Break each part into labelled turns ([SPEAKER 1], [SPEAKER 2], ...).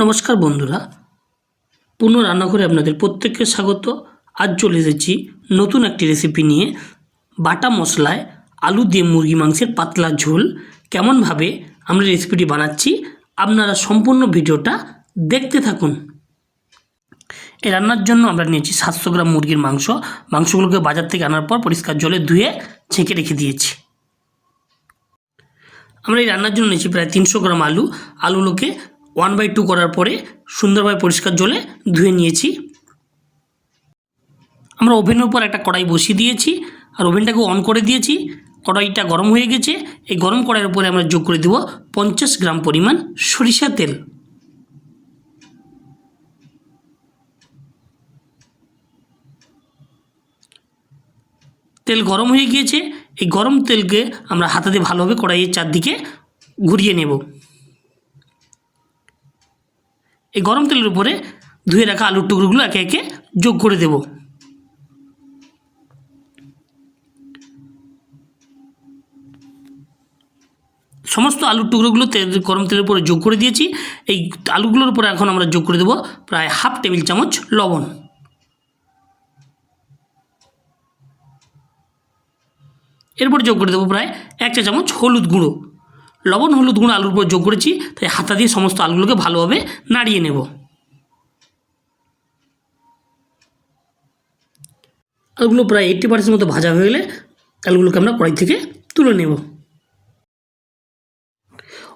[SPEAKER 1] নমস্কার বন্ধুরা, পুনঃ রান্নাঘরে আপনাদের প্রত্যেককে স্বাগত। আজ চলে এসেছি নতুন একটি রেসিপি নিয়ে বাটা মশলায় আলু দিয়ে মুরগি মাংসের পাতলা ঝোল। কেমনভাবে আমরা রেসিপিটি বানাচ্ছি, আপনারা সম্পূর্ণ ভিডিওটা দেখতে থাকুন। এই রান্নার জন্য আমরা নিয়েছি সাতশো গ্রাম মুরগির মাংস। মাংসগুলোকে বাজার থেকে আনার পর পরিষ্কার জলে ধুয়ে ছেঁকে রেখে দিয়েছি। আমরা এই রান্নার জন্য নিয়েছি প্রায় তিনশো গ্রাম আলু। আলুগুলোকে ওয়ান বাই টু করার পরে সুন্দরভাবে পরিষ্কার জলে ধুয়ে নিয়েছি। আমরা ওভেনের উপর একটা কড়াই বসিয়ে দিয়েছি আর ওভেনটাকে অন করে দিয়েছি। কড়াইটা গরম হয়ে গেছে। এই গরম কড়াইয়ের উপরে আমরা যোগ করে দেব পঞ্চাশ গ্রাম পরিমাণ সরিষা তেল। তেল গরম হয়ে গিয়েছে। এই গরম তেলকে আমরা হাতাতে ভালোভাবে কড়াইয়ের চারদিকে ঘুরিয়ে নেব। এই গরম তেলের উপরে ধুয়ে রাখা আলুর টুকরোগুলো একে একে যোগ করে দেব। সমস্ত আলুর টুকরোগুলো তেল গরম তেলের উপরে যোগ করে দিয়েছি। এই আলুগুলোর উপরে এখন আমরা যোগ করে দেবো প্রায় হাফ টেবিল চামচ লবণ। এরপর যোগ করে দেবো প্রায় এক চা চামচ হলুদ গুঁড়ো। লবণ, হলুদ, গুঁড়ো, আলুর উপর যোগ করেছি, তাই হাতা দিয়ে সমস্ত আলুগুলোকে ভালোভাবে নাড়িয়ে নেব। আলুগুলো প্রায় এইট্টি পার্সেন্ট মতো ভাজা হয়ে গেলে আলুগুলোকে আমরা কড়াই থেকে তুলে নেব।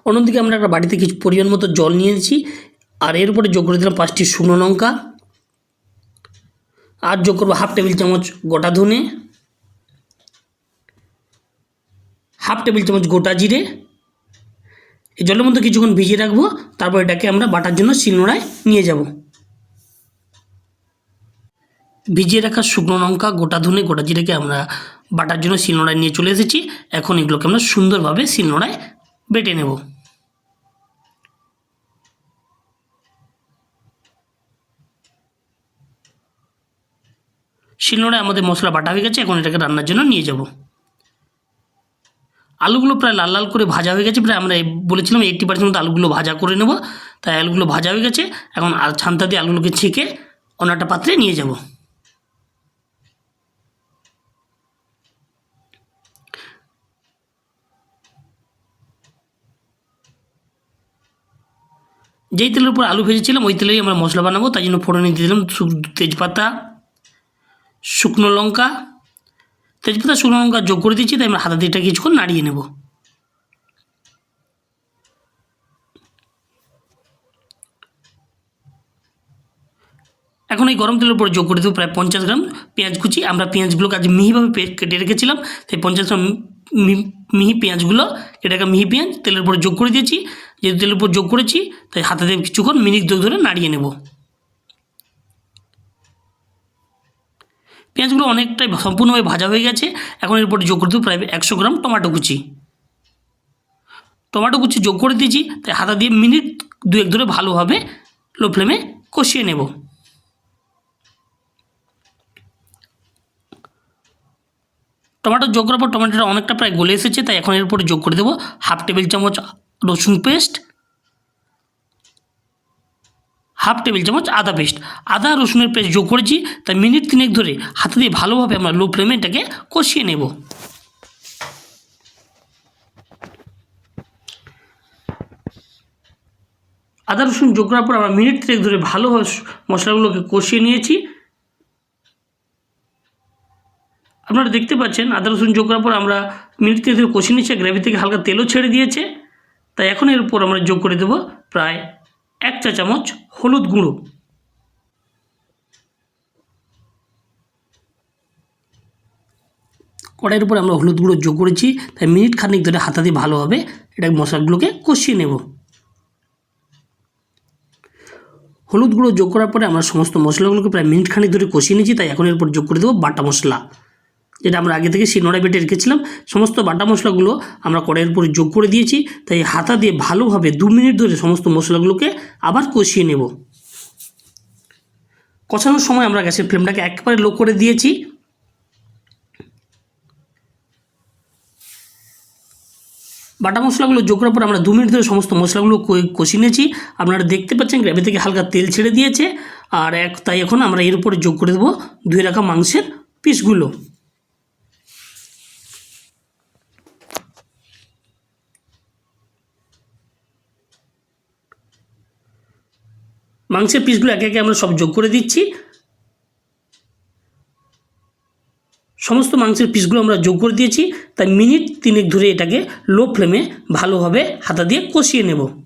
[SPEAKER 1] অন্যদিকে আমরা একটা বাড়িতে কিছু পরিমাণ মতো জল নিয়েছি, আর এর উপরে যোগ করে দিলাম পাঁচটি শুকনো লঙ্কা, আর যোগ করব হাফ টেবিল চামচ গোটা ধনে, হাফ টেবিল চামচ গোটা জিরে এই জলের মধ্যে কিছুক্ষণ ভিজিয়ে রাখব, তারপর এটাকে আমরা বাটার জন্য শিলনোড়ায় নিয়ে যাব। ভিজিয়ে রাখা শুকনো লঙ্কা, গোটা ধনে, গোটা জিরেকে আমরা বাটার জন্য শিলনোড়ায় নিয়ে চলে এসেছি। এখন এগুলোকে আমরা সুন্দরভাবে শিলনোড়ায় বেটে নেব। শিলনোড়ায় আমাদের মশলা বাটা হয়ে গেছে, এখন এটাকে রান্নার জন্য নিয়ে যাব। আলুগুলো প্রায় লাল লাল করে ভাজা হয়ে গেছে। প্রায় আমরা বলেছিলাম এইট্টি পার্সেন্ট মতো আলুগুলো ভাজা করে নেব। তাই আলুগুলো ভাজা হয়ে গেছে। এখন আর ছান্তা দিয়ে আলুগুলোকে ছেঁকে অন্য একটা পাত্রে নিয়ে যাব। যেই তেলের উপর আলু ভেজেছিলাম, ওই তেলেই আমরা মশলা বানাবো। তাই জন্য ফোড়নে দিলাম তেজপাতা, শুকনো লঙ্কা তেজপাতা শুকনো লঙ্কা যোগ করে দিচ্ছি তাই আমরা হাতা দিয়ে কিছুক্ষণ নাড়িয়ে নেব। এখন এই গরম তেলের উপর যোগ করে দেবো প্রায় পঞ্চাশ গ্রাম পেঁয়াজ কুচি। আমরা পেঁয়াজগুলোকে আজ মিহিভাবে কেটে রেখেছিলাম, তাই পঞ্চাশ গ্রাম মিহি পেঁয়াজগুলো এটাকে মিহি পেঁয়াজ তেলের উপর যোগ করে দিয়েছি। যেহেতু তেলের উপর যোগ করেছি, তাই হাতে দিয়ে কিছুক্ষণ মিনিট ধরে নাড়িয়ে নেব। পেঁয়াজগুলো অনেকটাই সম্পূর্ণভাবে ভাজা হয়ে গেছে। এখন এরপর যোগ করে দেবো প্রায় একশো গ্রাম টমেটো কুচি। টমেটো কুচি যোগ করে দিয়েছি, তাই হাতা দিয়ে মিনিট দুয়েক ধরে ভালোভাবে লো ফ্লেমে কষিয়ে নেব। টমেটো যোগ করার পর টমেটোটা অনেকটা প্রায় গলে এসেছে, তাই এখন এরপরে যোগ করে দেবো হাফ টেবিল চামচ রসুন পেস্ট হাফ টেবিল চামচ আদা পেস্ট আদা, রসুনের পেস্ট যোগ করেছি, তাই মিনিট তিনেক ধরে হাতে দিয়ে ভালোভাবে আমরা লো ফ্লেমে এটাকে কষিয়ে নেব। আদা, রসুন যোগ করার পর আমরা মিনিট তিনেক ধরে ভালোভাবে মশলাগুলোকে কষিয়ে নিয়েছি। আপনারা দেখতে পাচ্ছেন, আদা, রসুন যোগ করার পর আমরা মিনিট তিনেক ধরে কষিয়ে নিয়েছি গ্রেভি থেকে হালকা তেলও ছেড়ে দিয়েছে। তাই এখন এর উপর আমরা যোগ করে দেবো প্রায় এক চা চামচ হলুদ গুঁড়ো। কড়াইয়ের উপর আমরা হলুদ গুঁড়ো যোগ করেছি, তাই মিনিট খানিক ধরে হাতা দিয়ে ভালোভাবে এটা মশলাগুলোকে কষিয়ে নেব। হলুদ গুঁড়ো যোগ করার পরে আমরা সমস্ত মশলাগুলোকে প্রায় মিনিট খানিক ধরে কষিয়ে নিয়েছি, তাই এখন এরপর যোগ করে দেবো বাটা মশলা। যেটা আমরা আগে থেকে শিলনোড়ায় বেটে রেখেছিলাম, সমস্ত বাটা মশলাগুলো আমরা কড়াইয়ের উপরে যোগ করে দিয়েছি, তাই হাতা দিয়ে ভালোভাবে দু মিনিট ধরে সমস্ত মশলাগুলোকে আবার কষিয়ে নেব। কষানোর সময় আমরা গ্যাসের ফ্লেমটাকে একেবারে লো করে দিয়েছি। বাটা মশলাগুলো যোগ করার পর আমরা দু মিনিট ধরে সমস্ত মশলাগুলো কষিয়ে নিয়েছি। আপনারা দেখতে পাচ্ছেন গ্রেভি থেকে হালকা তেল ছেড়ে দিয়েছে, আর এক, তাই এখন আমরা এর উপরে যোগ করে দেবো ধুয়ে রাখা মাংসের পিসগুলো। মাংসের পিসগুলো একে একে আমরা সব যোগ করে দিচ্ছি। সমস্ত মাংসের পিসগুলো আমরা যোগ করে দিয়েছি। তাই মিনিট তিনেক ধরে এটাকে লো ফ্লেমে ভালোভাবে হাতা দিয়ে কষিয়ে নেব।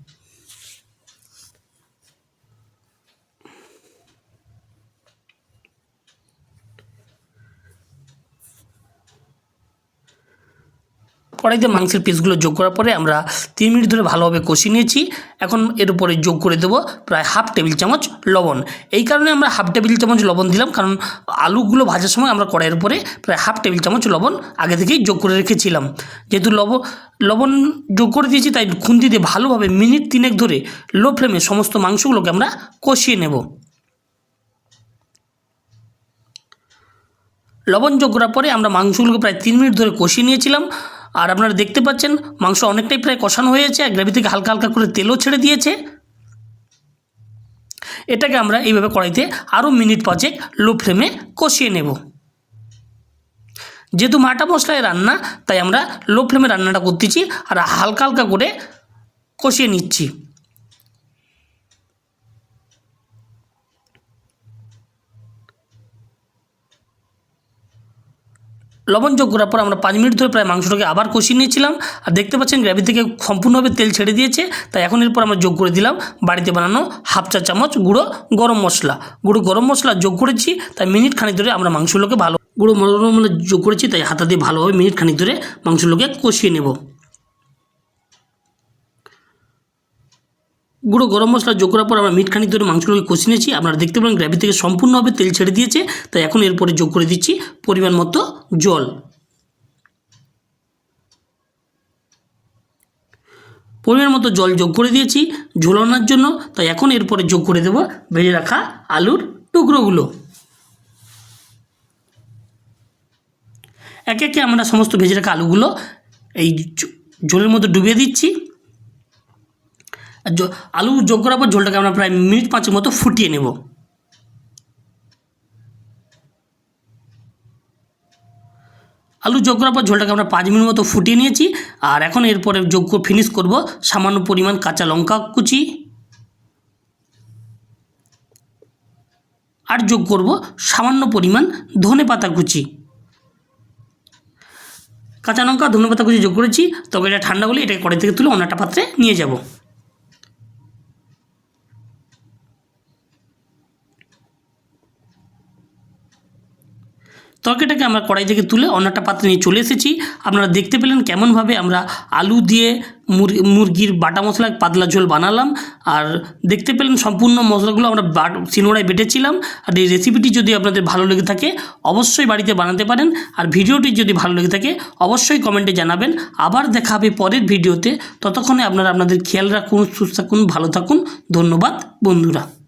[SPEAKER 1] কড়াইতে মাংসের পিসগুলো যোগ করার পরে আমরা তিন মিনিট ধরে ভালোভাবে কষিয়ে নিয়েছি। এখন এর উপরে যোগ করে দেবো প্রায় হাফ টেবিল চামচ লবণ। এই কারণে আমরা হাফ টেবিল চামচ লবণ দিলাম, কারণ আলুগুলো ভাজার সময় আমরা কড়াইয়ের উপরে প্রায় হাফ টেবিল চামচ লবণ আগে থেকেই যোগ করে রেখেছিলাম। যেহেতু লব, লবণ যোগ করে দিয়েছি, তাই খুন্তি দিয়ে ভালোভাবে মিনিট তিনেক ধরে লো ফ্লেমে সমস্ত মাংসগুলোকে আমরা কষিয়ে নেব। লবণ যোগ করার পরে আমরা মাংসগুলোকে প্রায় তিন মিনিট ধরে কষিয়ে নিয়েছিলাম। আর আপনারা দেখতে পাচ্ছেন মাংস অনেকটাই প্রায় কষানো হয়েছে আর গ্রেভি থেকে হালকা হালকা করে তেলও ছেড়ে দিয়েছে। এটাকে আমরা এইভাবে কড়াইতে আরও মিনিট পাঁচেক লো ফ্লেমে কষিয়ে নেব। যেহেতু মাটা মশলায় রান্না, তাই আমরা লো ফ্লেমে রান্নাটা করতেছি আর হালকা হালকা করে কষিয়ে নিচ্ছি। লবণ যোগ করার পর আমরা পাঁচ মিনিট ধরে প্রায় মাংসটাকে আবার কষিয়ে নিয়েছিলাম। আর দেখতে পাচ্ছেন গ্রেভি থেকে সম্পূর্ণভাবে তেল ছেড়ে দিয়েছে। তাই এখন এরপর আমরা যোগ করে দিলাম। বাড়িতে বানানো হাফ চা চামচ গুঁড়ো গরম মশলা। গুঁড়ো গরম মশলা যোগ করেছি। তাই মিনিট খানিক ধরে আমরা মাংসগুলোকে ভালো গুঁড়ো মশলা যোগ করেছি। তাই হাতা দিয়ে ভালোভাবে মিনিট খানিক ধরে মাংসগুলোকে কষিয়ে নেব। গুঁড়ো গরম মশলা যোগ করার পর আমরা মিট খানিক ধরে মাংসগুলোকে কষিয়ে নিয়েছি। আপনারা দেখতে পারেন গ্রেভি থেকে সম্পূর্ণভাবে তেল ছেড়ে দিয়েছে। তাই এখন এরপরে যোগ করে দিচ্ছি পরিমাণ মতো জল। পরিমাণ মতো জল যোগ করে দিয়েছি ঝোলানোর জন্য। তাই এখন এরপরে যোগ করে দেব ভেজে রাখা আলুর টুকরোগুলো। একে একে আমরা সমস্ত ভেজে রাখা আলুগুলো এই ঝোলের মধ্যে ডুবিয়ে দিচ্ছি। আলু যোগ করার পর ঝোলটাকে আমরা প্রায় মিনিট পাঁচের মতো ফুটিয়ে নেব। আলু যোগ করার পর ঝোলটাকে আমরা পাঁচ মিনিট মতো ফুটিয়ে নিয়েছি। আর এখন এরপরে যোগ ফিনিশ করব সামান্য পরিমাণ কাঁচা লঙ্কা কুচি। আর যোগ করব সামান্য পরিমাণ ধনে পাতা কুচি। কাঁচা লঙ্কা, ধনে পাতা কুচি যোগ করেছি। তবে এটা ঠান্ডা হলে এটাকে কড়াই থেকে তুলে অন্য একটা পাত্রে নিয়ে যাব। তরকারিটাকে আমরা কড়াই থেকে তুলে অন্য একটা পাত্রে নিয়ে চলে এসেছি। আপনারা দেখতে পেলেন কেমনভাবে আমরা আলু দিয়ে মুরগি মুরগির বাটা মশলা, পাতলা ঝোল বানালাম। আর দেখতে পেলেন সম্পূর্ণ মশলাগুলো আমরা বাট, শিনোড়ায় বেটেছিলাম। আর এই রেসিপিটি যদি আপনাদের ভালো লেগে থাকে, অবশ্যই বাড়িতে বানাতে পারেন। আর ভিডিওটি যদি ভালো লেগে থাকে, অবশ্যই কমেন্টে জানাবেন। আবার দেখা হবে পরের ভিডিওতে। ততক্ষণে আপনারা আপনাদের খেয়াল রাখুন, সুস্থ থাকুন, ভালো থাকুন। ধন্যবাদ, বন্ধুরা।